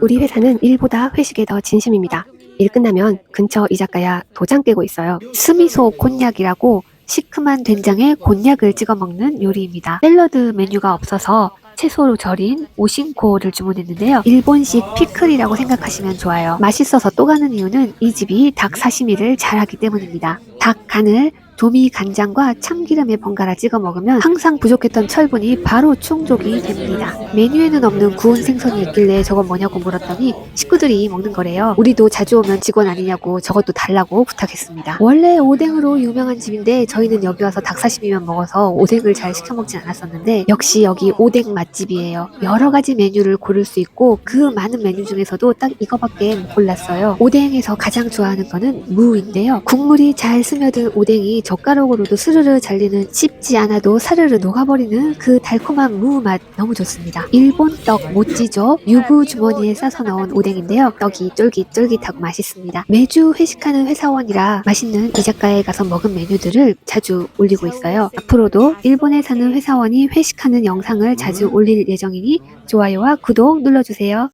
우리 회사는 일보다 회식에 더 진심입니다. 일 끝나면 근처 이자카야 도장 깨고 있어요. 스미소 곤약이라고 시큼한 된장에 곤약을 찍어 먹는 요리입니다. 샐러드 메뉴가 없어서 채소로 절인 오신코를 주문했는데요. 일본식 피클이라고 생각하시면 좋아요. 맛있어서 또 가는 이유는 이 집이 닭 사시미를 잘하기 때문입니다. 닭 간을 도미 간장과 참기름에 번갈아 찍어 먹으면 항상 부족했던 철분이 바로 충족이 됩니다. 메뉴에는 없는 구운 생선이 있길래 저건 뭐냐고 물었더니 식구들이 먹는 거래요. 우리도 자주 오면 직원 아니냐고 저것도 달라고 부탁했습니다. 원래 오뎅으로 유명한 집인데 저희는 여기 와서 닭사시미만 먹어서 오뎅을 잘 시켜 먹진 않았었는데 역시 여기 오뎅 맛집이에요. 여러 가지 메뉴를 고를 수 있고 그 많은 메뉴 중에서도 딱 이거밖에 못 골랐어요. 오뎅에서 가장 좋아하는 거는 무인데요. 국물이 잘 스 며든 오뎅이 젓가락으로도 스르르 잘리는 씹지 않아도 사르르 녹아버리는 그 달콤한 무 맛 너무 좋습니다. 일본 떡 모찌죠. 유부 주머니에 싸서 넣은 오뎅인데요. 떡이 쫄깃쫄깃하고 맛있습니다. 매주 회식하는 회사원이라 맛있는 이자카야에 가서 먹은 메뉴들을 자주 올리고 있어요. 앞으로도 일본에 사는 회사원이 회식하는 영상을 자주 올릴 예정이니 좋아요와 구독 눌러주세요.